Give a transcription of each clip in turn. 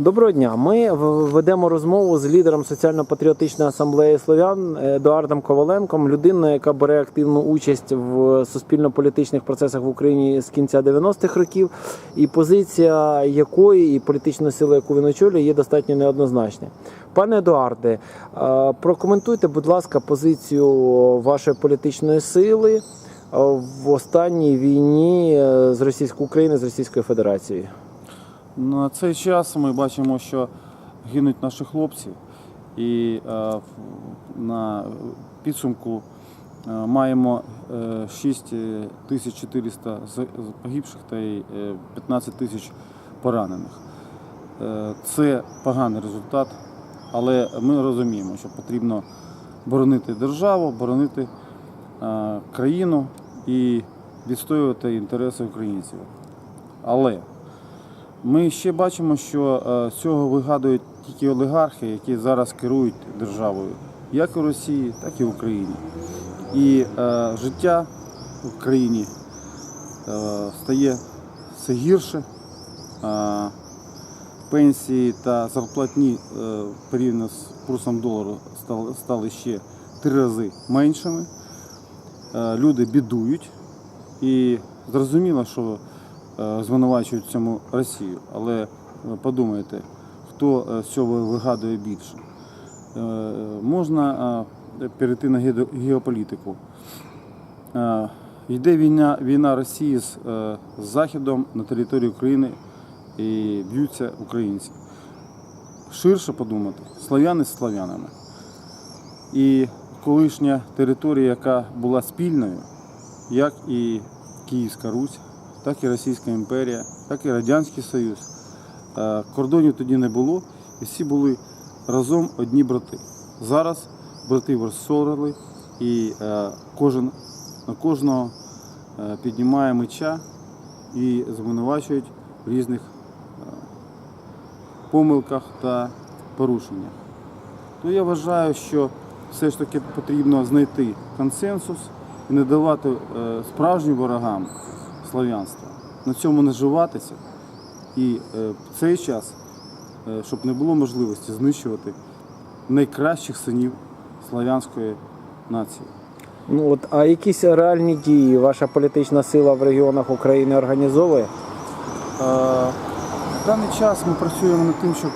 Доброго дня. Ми ведемо розмову з лідером соціально-патріотичної асамблеї слов'ян Едуардом Коваленком, людиною, яка бере активну участь в суспільно-політичних процесах в Україні з кінця 90-х років, і позиція якої і політична сила, яку він очолює, є достатньо неоднозначна. Пане Едуарде, е, прокоментуйте, будь ласка, позицію вашої політичної сили е, в останній війні е, з Російською Україною з Російською Федерацією. На цей час ми бачимо, що гинуть наші хлопці, і е, на підсумку е, маємо е, 6400 з- з погибших та е, 15 тисяч поранених. Е, Це поганий результат, але ми розуміємо, що потрібно боронити державу, боронити е, країну і відстоювати інтереси українців. Але ми ще бачимо, що е, з цього вигадують тільки олігархи, які зараз керують державою, як у Росії, так і в Україні. І е, життя в країні е, стає все гірше. Е, пенсії та зарплатні е, порівняно з курсом долару стали, стали ще три рази меншими. Е, люди бідують. І зрозуміло, що е, звинувачують в цьому Росію. Але е, подумайте, хто е, з цього вигадує більше. Е, Можна е, перейти на геополітику. Е, Йде війна, війна Росії з, е, з Західом на території України і б'ються українці. Ширше подумати, слав'яни з слав'янами. І колишня територія, яка була спільною, як і Київська Русь, так і Російська імперія, так і Радянський Союз. Е, Кордонів тоді не було, і всі були разом одні брати. Зараз брати розсорили, і е, кожен на кожного е, піднімає меча і звинувачують в різних помилках та порушеннях. То я вважаю, що все ж таки потрібно знайти консенсус і не давати справжнім ворогам слав'янства на цьому наживатися. І е, в цей час, е, щоб не було можливості знищувати найкращих синів слав'янської нації. Ну от, а якісь реальні дії ваша політична сила в регіонах України організовує? Е, В даний час ми працюємо над тим, щоб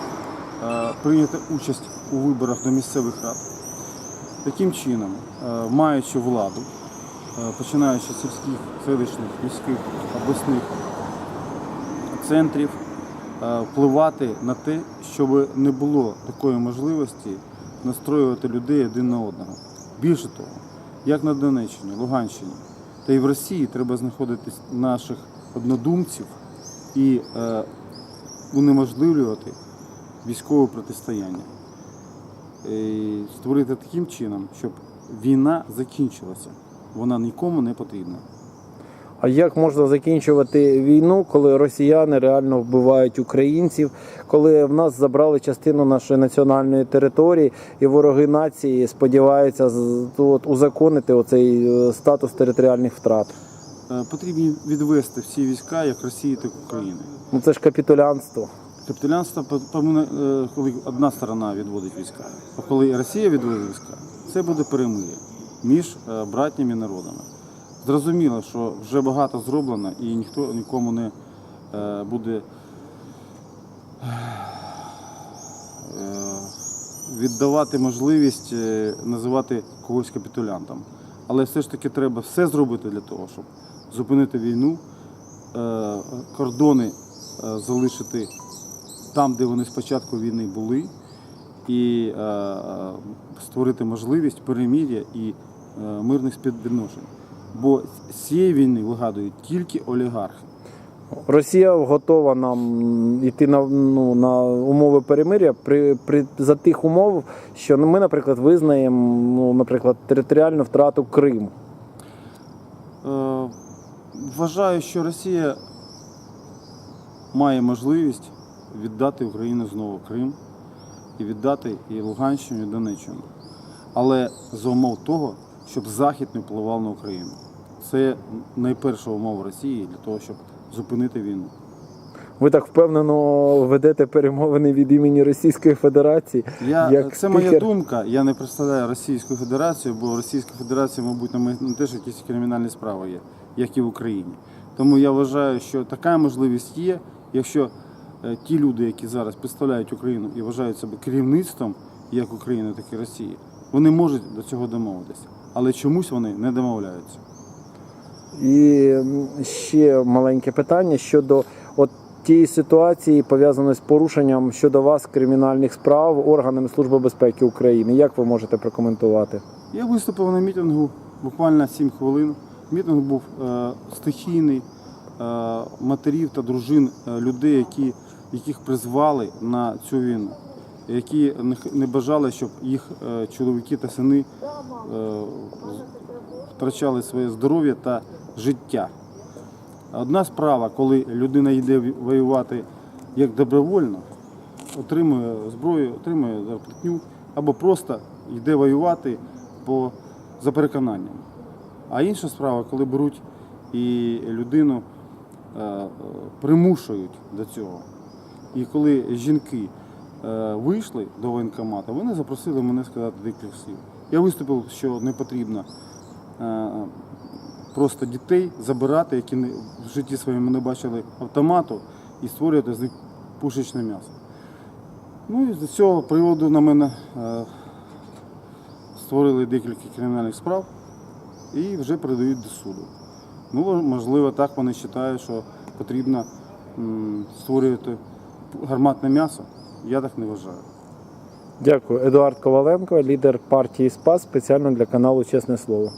е, прийняти участь у виборах до місцевих рад. Таким чином, е, маючи владу, починаючи з сільських, селищних, міських, обласних центрів, е, впливати на те, щоб не було такої можливості настроювати людей один на одного. Більше того, як на Донеччині, Луганщині, та й в Росії треба знаходити наших однодумців і е, унеможливлювати військове протистояння. І створити таким чином, щоб війна закінчилася. Вона нікому не потрібна. А як можна закінчувати війну, коли росіяни реально вбивають українців, коли в нас забрали частину нашої національної території, і вороги нації сподіваються от, узаконити оцей е, статус територіальних втрат? Е, Потрібно відвести всі війська як Росії, так і України. Ну це ж капітулянство. Капітулянство е, коли одна сторона відводить війська, а коли Росія відводить війська, це буде перемир'я між е, братніми народами. Зрозуміло, що вже багато зроблено і ніхто нікому не е, буде е, віддавати можливість називати когось капітулянтом. Але все ж таки треба все зробити для того, щоб зупинити війну, кордони залишити там, де вони спочатку війни були, і створити можливість перемір'я і мирних співвідношень. Бо з цієї війни вигадують тільки олігархи. Росія готова нам йти на, ну, на умови перемиря при, при за тих умов, що ми, наприклад, визнаємо, ну, наприклад, територіальну втрату Криму. Е, Вважаю, що Росія має можливість віддати Україну знову Крим і віддати і Луганщину, і Донеччину. Але за умов того, щоб Захід не впливав на Україну. Це найперша умова Росії для того, щоб зупинити війну. Ви так впевнено ведете перемовини від імені Російської Федерації. Я, Як це моя думка. Я не представляю Російську Федерацію, бо Російська Федерація, мабуть, на теж якісь кримінальні справи є, як і в Україні. Тому я вважаю, що така можливість є, якщо е, ті люди, які зараз представляють Україну і вважають себе керівництвом як України, так і Росії, вони можуть до цього домовитися. Але чомусь вони не домовляються. І ще маленьке питання щодо от тієї ситуації, пов'язаної з порушенням щодо вас кримінальних справ органами Служби безпеки України. Як ви можете прокоментувати? Я виступив на мітингу буквально 7 хвилин. Мітинг був е, стихійний е, матерів та дружин е, людей, які, яких призвали на цю війну, які не, бажали, щоб їх е, чоловіки та сини е, втрачали своє здоров'я та життя. Одна справа, коли людина йде воювати як добровольно, отримує зброю, отримує зарплатню, або просто йде воювати по, за переконанням. А інша справа, коли беруть і людину е, примушують до цього. І коли жінки вийшли до воєнкомату, вони запросили мене сказати декілька слів. Я виступив, що не потрібно е, просто дітей забирати, які в житті своєму не бачили автомату, і створювати з них пушечне м'ясо. Ну і з цього приводу на мене е, створили декілька кримінальних справ і вже передають до суду. Ну, можливо, так вони вважають, що потрібно створювати гарматне м'ясо. Я так не вважаю. Дякую. Едуард Коваленко, лідер партії СПАС, спеціально для каналу Чесне Слово.